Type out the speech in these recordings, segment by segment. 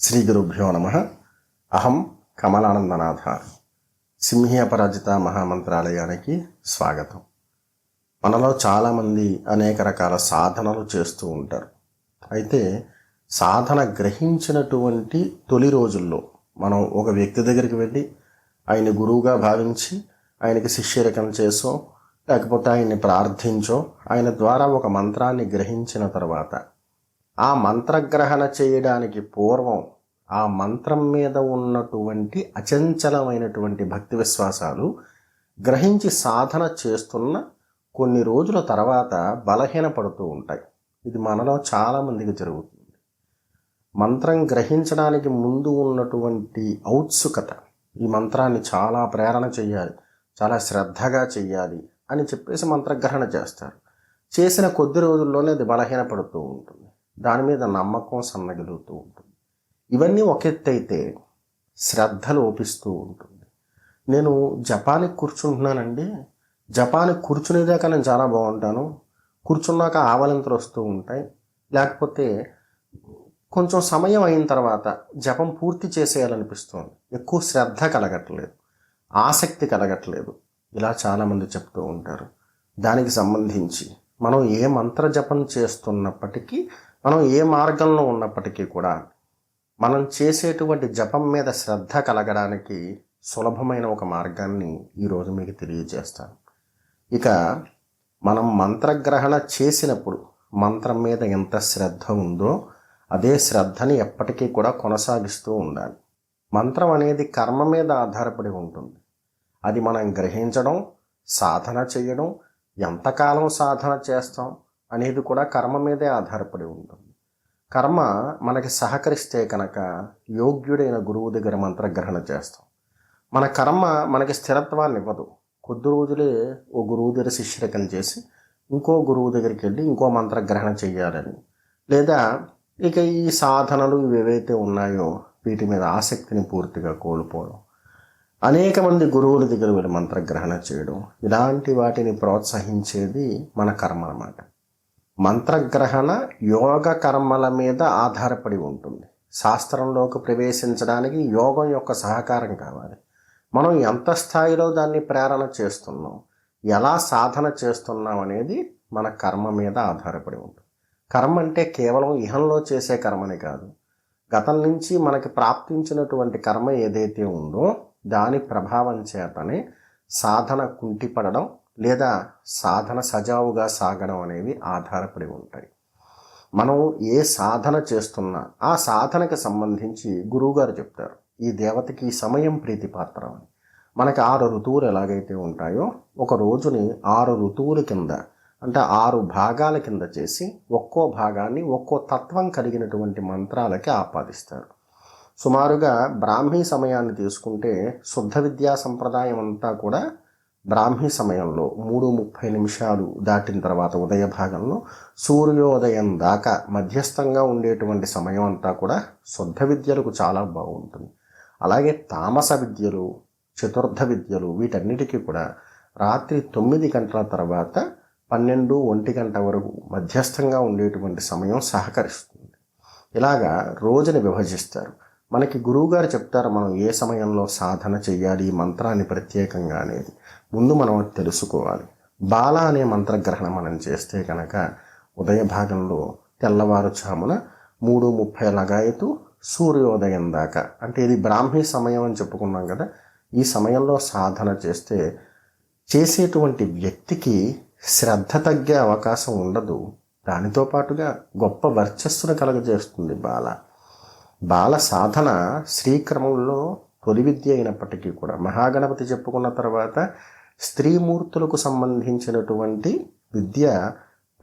శ్రీ గురుభ్యో నమ. అహం కమలానందనాథ. సింహపరాజిత మహామంత్రాలయానికి స్వాగతం. మనలో చాలామంది అనేక రకాల సాధనలు చేస్తూ ఉంటారు. అయితే సాధన గ్రహించినటువంటి తొలి రోజుల్లో మనం ఒక వ్యక్తి దగ్గరికి వెళ్ళి ఆయన గురువుగా భావించి ఆయనకి శిష్యరకం చేసో లేకపోతే ఆయన్ని ప్రార్థించో ఆయన ద్వారా ఒక మంత్రాన్ని గ్రహించిన తర్వాత ఆ మంత్రగ్రహణ చేయడానికి పూర్వం ఆ మంత్రం మీద ఉన్నటువంటి అచంచలమైనటువంటి భక్తి విశ్వాసాలు గ్రహించి సాధన చేస్తున్న కొన్ని రోజుల తర్వాత బలహీనపడుతూ ఉంటాయి. ఇది మనలో చాలామందికి జరుగుతుంది. మంత్రం గ్రహించడానికి ముందు ఉన్నటువంటి ఔత్సుకత ఈ మంత్రాన్ని చాలా ప్రేరణ చేయాలి చాలా శ్రద్ధగా చెయ్యాలి అని చెప్పేసి మంత్రగ్రహణ చేస్తారు. చేసిన కొద్ది రోజుల్లోనే అది బలహీనపడుతూ ఉంటుంది. దాని మీద నమ్మకం సన్నగిలుతూ ఉంటుంది. ఇవన్నీ ఒక ఎత్తు అయితే శ్రద్ధ లోపిస్తూ ఉంటుంది. నేను జపానికి కూర్చుంటున్నానండి. జపానికి కూర్చునేదాకా నేను చాలా బాగుంటాను. కూర్చున్నాక ఆవలింతలు వస్తూ ఉంటాయి. లేకపోతే కొంచెం సమయం అయిన తర్వాత జపం పూర్తి చేసేయాలనిపిస్తుంది. ఎక్కువ శ్రద్ధ కలగట్లేదు. ఆసక్తి కలగట్లేదు. ఇలా చాలామంది చెప్తూ ఉంటారు. దానికి సంబంధించి మనం ఏ మంత్ర జపం చేస్తున్నప్పటికీ మనం ఏ మార్గంలో ఉన్నప్పటికీ కూడా మనం చేసేటువంటి జపం మీద శ్రద్ధ కలగడానికి సులభమైన ఒక మార్గాన్ని ఈరోజు మీకు తెలియజేస్తాను. ఇక మనం మంత్రగ్రహణ చేసినప్పుడు మంత్రం మీద ఎంత శ్రద్ధ ఉందో అదే శ్రద్ధని ఎప్పటికీ కూడా కొనసాగిస్తూ ఉండాలి. మంత్రం అనేది కర్మ మీద ఆధారపడి ఉంటుంది. అది మనం గ్రహించడం సాధన చేయడం ఎంతకాలం సాధన చేస్తాం అనేది కూడా కర్మ మీదే ఆధారపడి ఉంటుంది. కర్మ మనకి సహకరిస్తే కనుక యోగ్యుడైన గురువు దగ్గర మంత్రగ్రహణ చేస్తాం. మన కర్మ మనకి స్థిరత్వాన్ని ఇవ్వదు. కొద్ది రోజులే ఓ గురువు దగ్గర శిష్యరకం చేసి ఇంకో గురువు దగ్గరికి వెళ్ళి ఇంకో మంత్రగ్రహణ చేయాలని. లేదా ఇక ఈ సాధనలు ఇవేవైతే ఏవైతే ఉన్నాయో వీటి మీద ఆసక్తిని పూర్తిగా కోల్పోవడం. అనేక మంది గురువుల దగ్గర వెళ్ళి మంత్రగ్రహణ చేయడం. ఇలాంటి వాటిని ప్రోత్సహించేది మన కర్మ అన్నమాట. మంత్రగ్రహణ యోగ కర్మల మీద ఆధారపడి ఉంటుంది. శాస్త్రంలోకి ప్రవేశించడానికి యోగం యొక్క సహకారం కావాలి. మనం ఎంత స్థాయిలో దాన్ని ప్రేరణ చేస్తున్నాం ఎలా సాధన చేస్తున్నాం అనేది మన కర్మ మీద ఆధారపడి ఉంటుంది. కర్మ అంటే కేవలం ఇహంలో చేసే కర్మని కాదు. గతం నుంచి మనకి ప్రాప్తించినటువంటి కర్మ ఏదైతే ఉందో దాని ప్రభావం చేతనే సాధన కుంటిపడడం లేదా సాధన సజావుగా సాగడం అనేవి ఆధారపడి ఉంటాయి. మనం ఏ సాధన చేస్తున్నా ఆ సాధనకు సంబంధించి గురువుగారు చెప్తారు ఈ దేవతకి సమయం ప్రీతిపాత్రం అని. మనకి ఆరు ఋతువులు ఎలాగైతే ఉంటాయో ఒక రోజుని ఆరు ఋతువుల కింద అంటే ఆరు భాగాల కింద చేసి ఒక్కో భాగాన్ని ఒక్కో తత్వం కలిగినటువంటి మంత్రాలకి ఆపాదిస్తారు. సుమారుగా బ్రాహ్మీ సమయాన్ని తీసుకుంటే శుద్ధ విద్యా సంప్రదాయం అంతా కూడా బ్రాహ్మీ సమయంలో మూడు ముప్పై నిమిషాలు దాటిన తర్వాత ఉదయ భాగంలో సూర్యోదయం దాకా మధ్యస్థంగా ఉండేటువంటి సమయం అంతా కూడా శుద్ధ విద్యలకు చాలా బాగుంటుంది. అలాగే తామస విద్యలు చతుర్థ విద్యలు వీటన్నిటికీ కూడా రాత్రి తొమ్మిది గంటల తర్వాత పన్నెండు ఒంటి గంట వరకు మధ్యస్థంగా ఉండేటువంటి సమయం సహకరిస్తుంది. ఇలాగా రోజుని విభజిస్తారు. మనకి గురువుగారు చెప్తారు మనం ఏ సమయంలో సాధన చేయాలి ఈ మంత్రాన్ని ప్రత్యేకంగా అనేది. ముందు మనం తెలుసుకోవాలి. బాల అనే మంత్రగ్రహణం మనం చేస్తే కనుక ఉదయ భాగంలో తెల్లవారుచామున మూడు ముప్పై లగాయతు సూర్యోదయం దాకా. అంటే ఇది బ్రాహ్మీ సమయం అని చెప్పుకున్నాం కదా. ఈ సమయంలో సాధన చేస్తే చేసేటువంటి వ్యక్తికి శ్రద్ధ తగ్గే అవకాశం ఉండదు. దానితో పాటుగా గొప్ప వర్చస్సును కలగజేస్తుంది బాల. బాల సాధన శ్రీక్రమంలో తొలి విద్య అయినప్పటికీ కూడా మహాగణపతి చెప్పుకున్న తర్వాత స్త్రీమూర్తులకు సంబంధించినటువంటి విద్య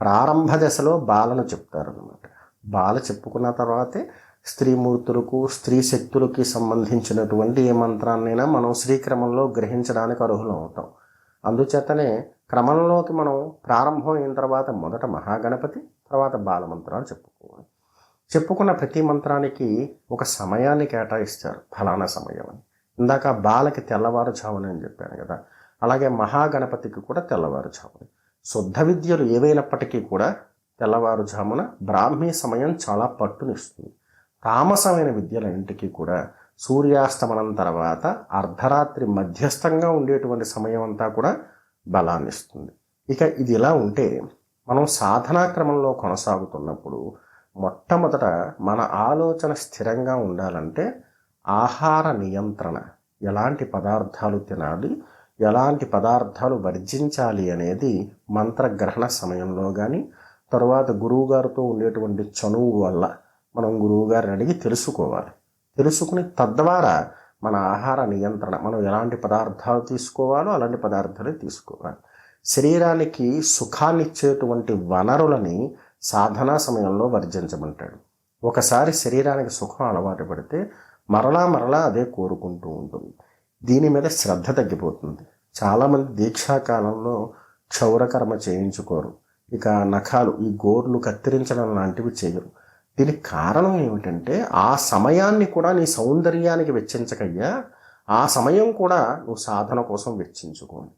ప్రారంభ దశలో బాలను చెప్తారనమాట బాల చెప్పుకున్న తర్వాతే స్త్రీమూర్తులకు స్త్రీ శక్తులకి సంబంధించినటువంటి ఏ మంత్రాన్నైనా మనం శ్రీక్రమంలో గ్రహించడానికి అర్హులం అవుతాం. అందుచేతనే క్రమంలోకి మనం ప్రారంభం అయిన తర్వాత మొదట మహాగణపతి తర్వాత బాలమంత్రాలు చెప్పుకోవాలి. చెప్పుకున్న ప్రతి మంత్రానికి ఒక సమయాన్ని కేటాయిస్తారు. ఫలానా సమయం అని. ఇందాక బాలకి తెల్లవారుజామున అని చెప్పాను కదా. అలాగే మహాగణపతికి కూడా తెల్లవారుజామున. శుద్ధ విద్యలు ఏవైనప్పటికీ కూడా తెల్లవారుజామున బ్రాహ్మీ సమయం చాలా పట్టునిస్తుంది. తామసమైన విద్యలన్నింటికీ కూడా సూర్యాస్తమనం తర్వాత అర్ధరాత్రి మధ్యస్థంగా ఉండేటువంటి సమయం అంతా కూడా బలాన్ని ఇస్తుంది ఇక ఇది ఇలా ఉంటే మనం సాధనా క్రమంలో కొనసాగుతున్నప్పుడు మొట్టమొదట మన ఆలోచన స్థిరంగా ఉండాలంటే ఆహార నియంత్రణ ఎలాంటి పదార్థాలు తినాలి ఎలాంటి పదార్థాలు వర్జించాలి అనేది మంత్రగ్రహణ సమయంలో కానీ తరువాత గురువుగారితో ఉండేటువంటి చనువు వల్ల మనం గురువుగారిని అడిగి తెలుసుకోవాలి. తెలుసుకుని తద్వారా మన ఆహార నియంత్రణ మనం ఎలాంటి పదార్థాలు తీసుకోవాలో అలాంటి పదార్థాలే తీసుకోవాలి. శరీరానికి సుఖాన్ని ఇచ్చేటువంటి వనరులని సాధనా సమయంలో వర్జించమంటాడు. ఒకసారి శరీరానికి సుఖం అలవాటు పడితే మరలా మరలా అదే కోరుకుంటూ ఉంటుంది. దీని మీద శ్రద్ధ తగ్గిపోతుంది. చాలామంది దీక్షాకాలంలో క్షౌరకర్మ చేయించుకోరు. ఇక నఖాలు ఈ గోర్లు కత్తిరించడం లాంటివి చేయరు. దీనికి కారణం ఏమిటంటే ఆ సమయాన్ని కూడా నీ సౌందర్యానికి వెచ్చించకయ్యా. ఆ సమయం కూడా నువ్వు సాధన కోసం వెచ్చించుకోండి.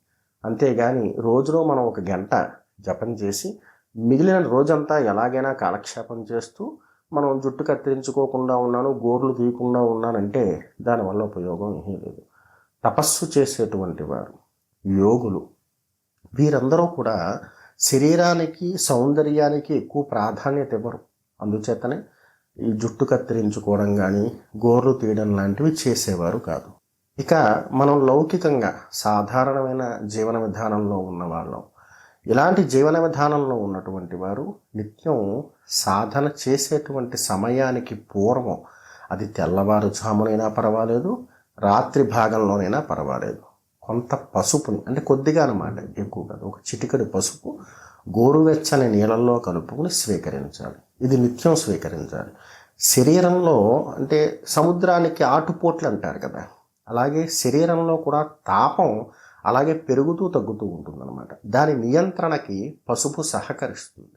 అంతేగాని రోజులో మనం ఒక గంట జపం చేసి మిగిలిన రోజంతా ఎలాగైనా కాలక్షేపం చేస్తూ మనం జుట్టు కత్తిరించుకోకుండా ఉన్నాను గోర్లు తీయకుండా ఉన్నానంటే దానివల్ల ఉపయోగం ఏమీ లేదు. తపస్సు చేసేటువంటి వారు యోగులు. వీరందరూ కూడా శరీరానికి సౌందర్యానికి ఎక్కువ ప్రాధాన్యత ఇవ్వరు. అందుచేతనే ఈ జుట్టు కత్తిరించుకోవడం కానీ గోర్లు తీయడం లాంటివి చేసేవారు కాదు. ఇక మనం లౌకికంగా సాధారణమైన జీవన విధానంలో ఉన్న వాళ్ళం. ఇలాంటి జీవన విధానంలో ఉన్నటువంటి వారు నిత్యం సాధన చేసేటువంటి సమయానికి పూర్వం అది తెల్లవారుజామునైనా పర్వాలేదు రాత్రి భాగంలోనైనా పర్వాలేదు. కొంత పసుపుని అంటే కొద్దిగా అనమాట ఎక్కువ కాదు. ఒక చిటికడి పసుపు గోరువెచ్చని నీళ్ళల్లో కలుపుకుని స్వీకరించాలి. ఇది నిత్యం స్వీకరించాలి. శరీరంలో అంటే సముద్రానికి ఆటుపోట్లు అంటారు కదా అలాగే శరీరంలో కూడా తాపం అలాగే పెరుగుతూ తగ్గుతూ ఉంటుందన్నమాట. దాని నియంత్రణకి పసుపు సహకరిస్తుంది.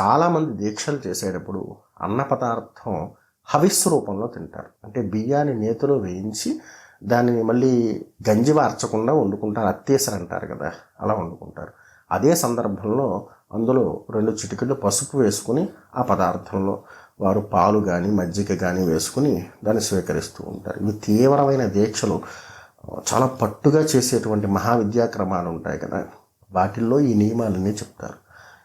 చాలామంది దీక్షలు చేసేటప్పుడు అన్న పదార్థం హవిస్ రూపంలో తింటారు. అంటే బియ్యాన్ని నేతిలో వేయించి దానిని మళ్ళీ గంజి వార్చకుండా వండుకుంటారు. అత్తేసరి అంటారు కదా అలా వండుకుంటారు. అదే సందర్భంలో అందులో రెండు చిటికలు పసుపు వేసుకుని ఆ పదార్థంలో వారు పాలు కానీ మజ్జిగ కానీ వేసుకుని దాన్ని స్వీకరిస్తూ ఉంటారు. ఇవి తీవ్రమైన దీక్షలు. చాలా పట్టుగా చేసేటువంటి మహావిద్యాక్రమాలు ఉంటాయి కదా. వాటిల్లో ఈ నియమాలన్నీ చెప్తారు.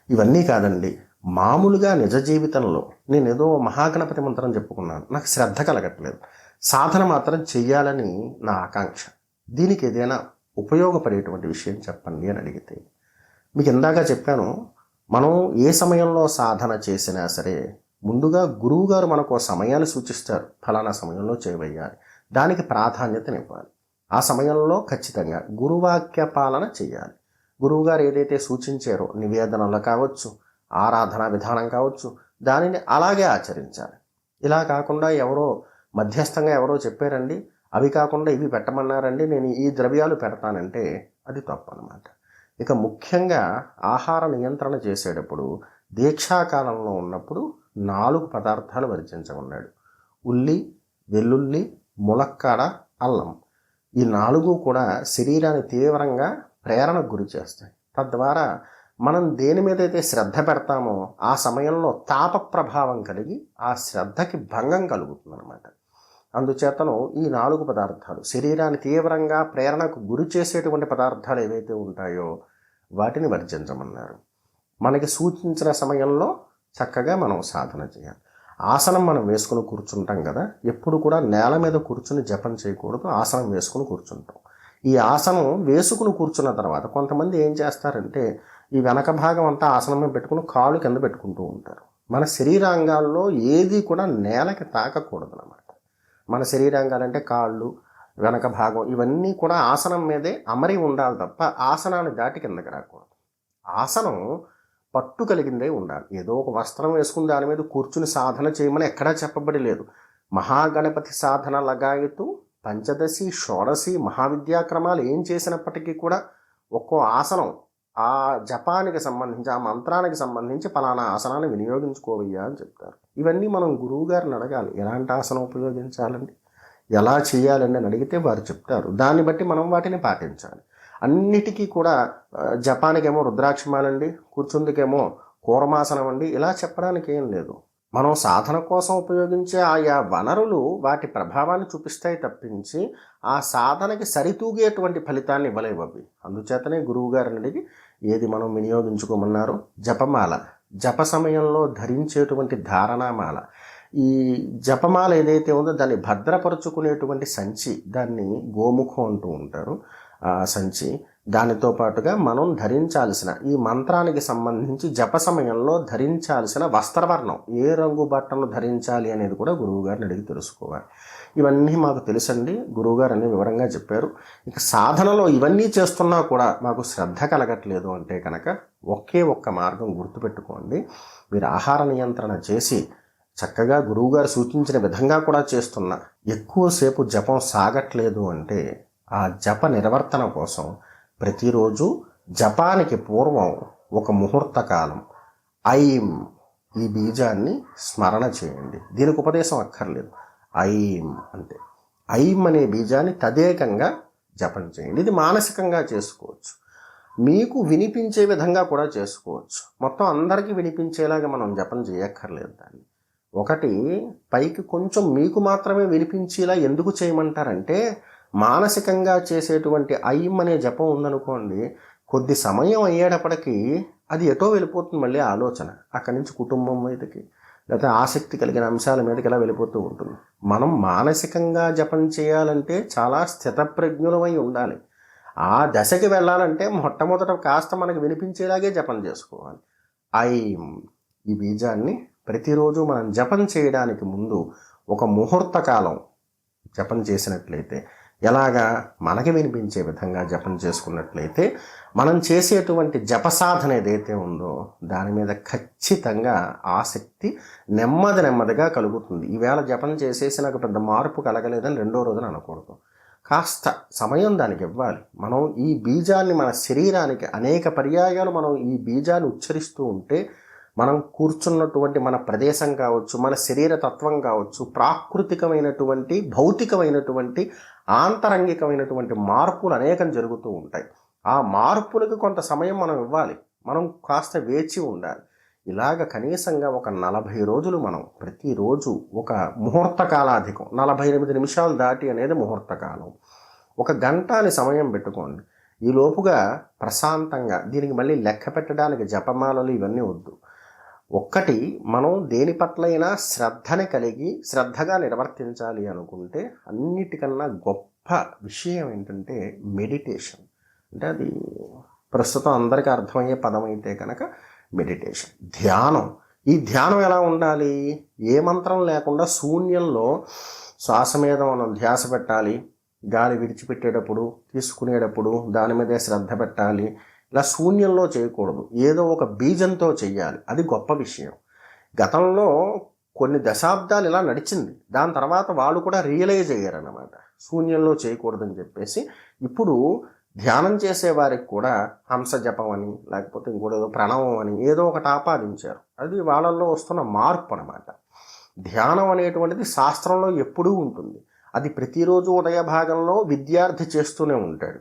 ఇవన్నీ కాదండి. మామూలుగా నిజ జీవితంలో నేను ఏదో మహాగణపతి మంత్రం చెప్పుకున్నాను. నాకు శ్రద్ధ కలగట్లేదు. సాధన మాత్రం చెయ్యాలని నా ఆకాంక్ష. దీనికి ఏదైనా ఉపయోగపడేటువంటి విషయం చెప్పండి అని అడిగితే మీకు ఇందాక చెప్పాను మనం ఏ సమయంలో సాధన చేసినా సరే ముందుగా గురువుగారు మనకు సమయాన్ని సూచిస్తారు. ఫలానా సమయంలో చేయవయ్యాలి దానికి ప్రాధాన్యతనివ్వాలి ఆ సమయంలో ఖచ్చితంగా గురువాక్య పాలన చేయాలి గురువుగారు ఏదైతే సూచించారో నివేదనలు కావచ్చు ఆరాధన విధానం కావచ్చు దానిని అలాగే ఆచరించాలి. ఇలా కాకుండా ఎవరో మధ్యస్థంగా ఎవరో చెప్పారండి అవి కాకుండా ఇవి పెట్టమన్నారండి నేను ఈ ద్రవ్యాలు పెడతానంటే అది తప్పు అనమాట ఇక ముఖ్యంగా ఆహార నియంత్రణ చేసేటప్పుడు దీక్షాకాలంలో ఉన్నప్పుడు నాలుగు పదార్థాలు వర్జించమన్నాడు ఉల్లి వెల్లుల్లి ములక్కాడ అల్లం. ఈ నాలుగు కూడా శరీరాన్ని తీవ్రంగా ప్రేరణకు గురి చేస్తాయి. తద్వారా మనం దేని మీద అయితే శ్రద్ధ పెడతామో ఆ సమయంలో తాప ప్రభావం కలిగి ఆ శ్రద్ధకి భంగం కలుగుతుందన్నమాట. అందుచేతను ఈ నాలుగు పదార్థాలు శరీరాన్ని తీవ్రంగా ప్రేరణకు గురి చేసేటువంటి పదార్థాలు ఏవైతే ఉంటాయో వాటిని వర్జించమన్నారు. మనకి సూచించిన సమయంలో చక్కగా మనం సాధన చేయాలి. ఆసనం మనం వేసుకుని కూర్చుంటాం కదా ఎప్పుడు కూడా నేల మీద కూర్చుని జపం చేయకూడదు ఆసనం వేసుకుని కూర్చుంటాం. ఈ ఆసనం వేసుకుని కూర్చున్న తర్వాత కొంతమంది ఏం చేస్తారంటే ఈ వెనక భాగం అంతా ఆసనం మీద పెట్టుకుని కాళ్ళు కింద పెట్టుకుంటూ ఉంటారు. మన శరీరాంగాల్లో ఏది కూడా నేలకి తాకకూడదు అనమాట మన శరీరాంగాలంటే కాళ్ళు వెనక భాగం ఇవన్నీ కూడా ఆసనం మీదే అమరి ఉండాలి తప్ప ఆసనాన్ని దాటి కిందకి రాకూడదు. ఆసనం పట్టు కలిగిందే ఉండాలి. ఏదో ఒక వస్త్రం వేసుకుని దాని మీద కూర్చుని సాధన చేయమని ఎక్కడా చెప్పబడి లేదు. మహాగణపతి సాధన లగాయతు పంచదశి షోడశి మహావిద్యాక్రమాలు ఏం చేసినప్పటికీ కూడా ఒక్కో ఆసనం ఆ జపానికి సంబంధించి ఆ మంత్రానికి సంబంధించి ఫలానా ఆసనాన్ని వినియోగించుకోవయ్యా అని చెప్తారు. ఇవన్నీ మనం గురువు గారిని అడగాలి. ఎలాంటి ఆసనం ఉపయోగించాలండి? ఎలా చేయాలండి అని అడిగితే వారు చెప్తారు. దాన్ని బట్టి మనం వాటిని పాటించాలి. అన్నిటికీ కూడా జపానికేమో రుద్రాక్షమాలండి కూర్చుందుకేమో కూరమాసనం అండి ఇలా చెప్పడానికి ఏం లేదు. మనం సాధన కోసం ఉపయోగించే ఆయా వనరులు వాటి ప్రభావాన్ని చూపిస్తాయి తప్పించి ఆ సాధనకి సరితూగేటువంటి ఫలితాన్ని ఇవ్వలేవు అవి. అందుచేతనే గురువు గారిని అడిగి ఏది మనం వినియోగించుకోమన్నారో జపమాల. జప సమయంలో ధరించేటువంటి ధారణామాల. ఈ జపమాల ఏదైతే ఉందో దాన్ని భద్రపరుచుకునేటువంటి సంచి దాన్ని గోముఖం అంటూ ఉంటారు. సంచి. దానితో పాటుగా మనం ధరించాల్సిన ఈ మంత్రానికి సంబంధించి జప సమయంలో ధరించాల్సిన వస్త్రవర్ణం. ఏ రంగు బట్టలు ధరించాలి అనేది కూడా గురువుగారిని అడిగి తెలుసుకోవాలి. ఇవన్నీ మాకు తెలుసండి. గురువుగారు అన్ని వివరంగా చెప్పారు. ఇక సాధనలో ఇవన్నీ చేస్తున్నా కూడా మాకు శ్రద్ధ కలగట్లేదు అంటే కనుక ఒకే ఒక్క మార్గం గుర్తుపెట్టుకోండి. మీరు ఆహార నియంత్రణ చేసి చక్కగా గురువుగారు సూచించిన విధంగా కూడా చేస్తున్నా ఎక్కువసేపు జపం సాగట్లేదు అంటే ఆ జప నిర్వర్తన కోసం ప్రతిరోజు జపానికి పూర్వం ఒక ముహూర్త కాలం ఐం ఈ బీజాన్ని స్మరణ చేయండి. దీనికి ఉపదేశం అక్కర్లేదు. ఐం అంటే ఐం అనే బీజాన్ని తదేకంగా జపం చేయండి. ఇది మానసికంగా చేసుకోవచ్చు. మీకు వినిపించే విధంగా కూడా చేసుకోవచ్చు. మొత్తం అందరికీ వినిపించేలాగా మనం జపం చేయక్కర్లేదు దాన్ని. ఒకటి పైకి కొంచెం మీకు మాత్రమే వినిపించేలా ఎందుకు చేయమంటారంటే మానసికంగా చేసేటువంటి ఐం అనే జపం ఉందనుకోండి కొద్ది సమయం అయ్యేటప్పటికీ అది ఎటో వెళ్ళిపోతుంది మళ్ళీ ఆలోచన. అక్కడి నుంచి కుటుంబం మీదకి లేకపోతే ఆసక్తి కలిగిన అంశాల మీదకి ఇలా వెళ్ళిపోతూ ఉంటుంది. మనం మానసికంగా జపం చేయాలంటే చాలా స్థితప్రజ్ఞులమై ఉండాలి. ఆ దశకి వెళ్ళాలంటే మొట్టమొదట కాస్త మనకు వినిపించేలాగే జపం చేసుకోవాలి. ఐం ఈ బీజాన్ని ప్రతిరోజు మనం జపం చేయడానికి ముందు ఒక ముహూర్త కాలం జపం చేసినట్లయితే ఎలాగా మనకి వినిపించే విధంగా జపం చేసుకున్నట్లయితే మనం చేసేటువంటి జప సాధన ఏదైతే ఉందో దాని మీద ఖచ్చితంగా ఆసక్తి నెమ్మది నెమ్మదిగా కలుగుతుంది. ఈవేళ జపం చేసేసి నాకు పెద్ద మార్పు కలగలేదని రెండో రోజున అనకూడదు. కాస్త సమయం దానికి ఇవ్వాలి. మనం ఈ బీజాన్ని మన శరీరానికి అనేక పర్యాయాలు మనం ఈ బీజాన్ని ఉచ్చరిస్తూ ఉంటే మనం కూర్చున్నటువంటి మన ప్రదేశం కావచ్చు మన శరీర తత్వం కావచ్చు ప్రాకృతికమైనటువంటి భౌతికమైనటువంటి ఆంతరంగికమైనటువంటి మార్పులు అనేకం జరుగుతూ ఉంటాయి. ఆ మార్పులకు కొంత సమయం మనం ఇవ్వాలి. మనం కాస్త వేచి ఉండాలి. ఇలాగ కనీసంగా ఒక నలభై రోజులు మనం ప్రతిరోజు ఒక ముహూర్త కాలాధికం నలభై ఎనిమిది నిమిషాలు దాటి అనేది ముహూర్త కాలం ఒక గంట అని సమయం పెట్టుకోండి. ఈ లోపుగా ప్రశాంతంగా దీనికి మళ్ళీ లెక్క పెట్టడానికి జపమాలలు ఇవన్నీ వద్దు. ఒక్కటి మనం దేని పట్లైనా శ్రద్ధని కలిగి శ్రద్ధగా నిర్వర్తించాలి అనుకుంటే అన్నిటికన్నా గొప్ప విషయం ఏంటంటే మెడిటేషన్. అంటే అది ప్రస్తుతం అందరికీ అర్థమయ్యే పదం అయితే కనుక మెడిటేషన్. ధ్యానం. ఈ ధ్యానం ఎలా ఉండాలి? ఏ మంత్రం లేకుండా శూన్యంలో శ్వాస మీద మనం ధ్యాస పెట్టాలి. గాలి విడిచిపెట్టేటప్పుడు తీసుకునేటప్పుడు దాని మీదే శ్రద్ధ పెట్టాలి. ఇలా శూన్యంలో చేయకూడదు. ఏదో ఒక బీజంతో చేయాలి అది గొప్ప విషయం. గతంలో కొన్ని దశాబ్దాలు ఇలా నడిచింది. దాని తర్వాత వాళ్ళు కూడా రియలైజ్ అయ్యారన్నమాట. శూన్యంలో చేయకూడదని చెప్పేసి ఇప్పుడు ధ్యానం చేసేవారికి కూడా హంస జపం అని లేకపోతే ఇంకోటి ఏదో ప్రణవం అని ఏదో ఒకటి ఆపాదించారు. అది వాళ్ళల్లో వస్తున్న మార్పు అనమాట ధ్యానం అనేటువంటిది శాస్త్రంలో ఎప్పుడూ ఉంటుంది. అది ప్రతిరోజు ఉదయ భాగంలో విద్యార్థి చేస్తూనే ఉంటాడు.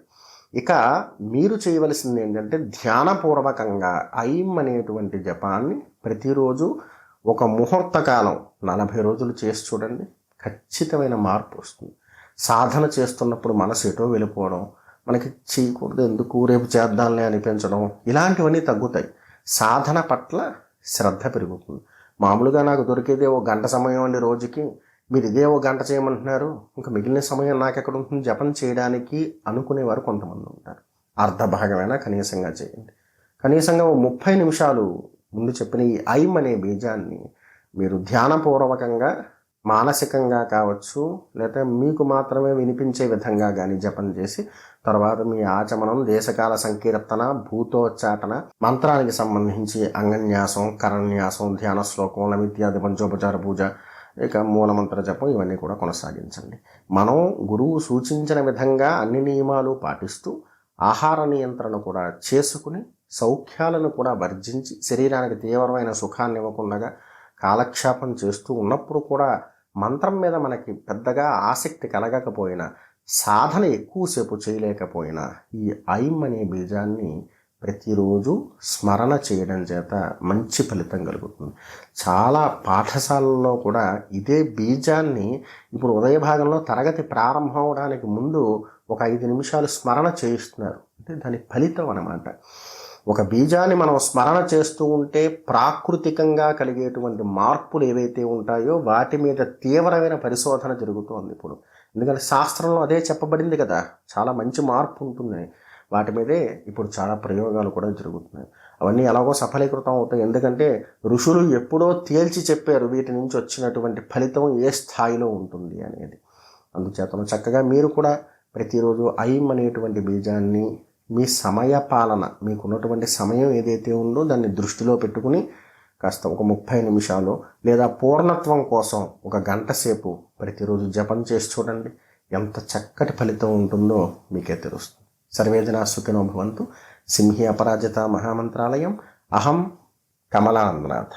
ఇక మీరు చేయవలసింది ఏంటంటే ధ్యానపూర్వకంగా ఐం అనేటువంటి జపాన్ని ప్రతిరోజు ఒక ముహూర్త కాలం నలభై రోజులు చేసి చూడండి. ఖచ్చితమైన మార్పు వస్తుంది. సాధన చేస్తున్నప్పుడు మనసు ఎటో వెళ్ళిపోవడం మనకి చేయకూడదు ఎందుకు రేపు చేద్దాంలే అనిపించడం ఇలాంటివన్నీ తగ్గుతాయి. సాధన పట్ల శ్రద్ధ పెరుగుతుంది. మామూలుగా నాకు దొరికేది ఓ గంట సమయం అండి రోజుకి. మీరు ఇదే ఒక గంట చేయమంటున్నారు. ఇంకా మిగిలిన సమయం నాకు ఎక్కడ ఉంటుంది జపం చేయడానికి అనుకునేవారు కొంతమంది ఉంటారు. అర్ధ భాగమైనా కనీసంగా చేయండి. కనీసంగా ఓ ముప్పై నిమిషాలు ముందు చెప్పిన ఈ ఐం అనే బీజాన్ని మీరు ధ్యానపూర్వకంగా మానసికంగా కావచ్చు లేదా మీకు మాత్రమే వినిపించే విధంగా కానీ జపం చేసి తర్వాత మీ ఆచమనం దేశకాల సంకీర్తన భూతోచ్చాటన మంత్రానికి సంబంధించి అంగన్యాసం కరణ్యాసం ధ్యాన శ్లోకం నమిత్యాది పంచోపచార పూజ ఇక మూలమంత్ర జపం ఇవన్నీ కూడా కొనసాగించండి. మనం గురువు సూచించిన విధంగా అన్ని నియమాలు పాటిస్తూ ఆహార నియంత్రణ కూడా చేసుకుని సౌఖ్యాలను కూడా వర్జించి శరీరానికి తీవ్రమైన సుఖాన్ని ఇవ్వకుండా కాలక్షేపం చేస్తూ ఉన్నప్పుడు కూడా మంత్రం మీద మనకి పెద్దగా ఆసక్తి కలగకపోయినా సాధన ఎక్కువసేపు చేయలేకపోయినా ఈ ఐం అనే బీజాన్ని ప్రతిరోజు స్మరణ చేయడం చేత మంచి ఫలితం కలుగుతుంది. చాలా పాఠశాలల్లో కూడా ఇదే బీజాన్ని ఇప్పుడు ఉదయ భాగంలో తరగతి ప్రారంభం అవడానికి ముందు ఒక ఐదు నిమిషాలు స్మరణ చేయిస్తున్నారు. అంటే దాని ఫలితం అనమాట ఒక బీజాన్ని మనం స్మరణ చేస్తూ ఉంటే ప్రాకృతికంగా కలిగేటువంటి మార్పులు ఏవైతే ఉంటాయో వాటి మీద తీవ్రమైన పరిశోధన జరుగుతోంది ఇప్పుడు. ఎందుకంటే శాస్త్రంలో అదే చెప్పబడింది కదా. చాలా మంచి మార్పు ఉంటుంది వాటి మీదే ఇప్పుడు చాలా ప్రయోగాలు కూడా జరుగుతున్నాయి. అవన్నీ ఎలాగో సఫలీకృతం అవుతాయి. ఎందుకంటే ఋషులు ఎప్పుడో తేల్చి చెప్పారు వీటి నుంచి వచ్చినటువంటి ఫలితం ఏ స్థాయిలో ఉంటుంది అనేది. అందుచేతను చక్కగా మీరు కూడా ప్రతిరోజు ఐం అనేటువంటి బీజాన్ని మీ సమయ పాలన మీకున్నటువంటి సమయం ఏదైతే ఉందో దాన్ని దృష్టిలో పెట్టుకుని కాస్త ఒక ముప్పై నిమిషాలు లేదా పూర్ణత్వం కోసం ఒక గంట సేపు ప్రతిరోజు జపం చేసి చూడండి. ఎంత చక్కటి ఫలితం ఉంటుందో మీకే తెలుస్తుంది. సర్వేజన సుఖినో భవంతు. సింహి అపరాజిత మహామంత్రాలయం. అహం కమలాంధ్రనాథ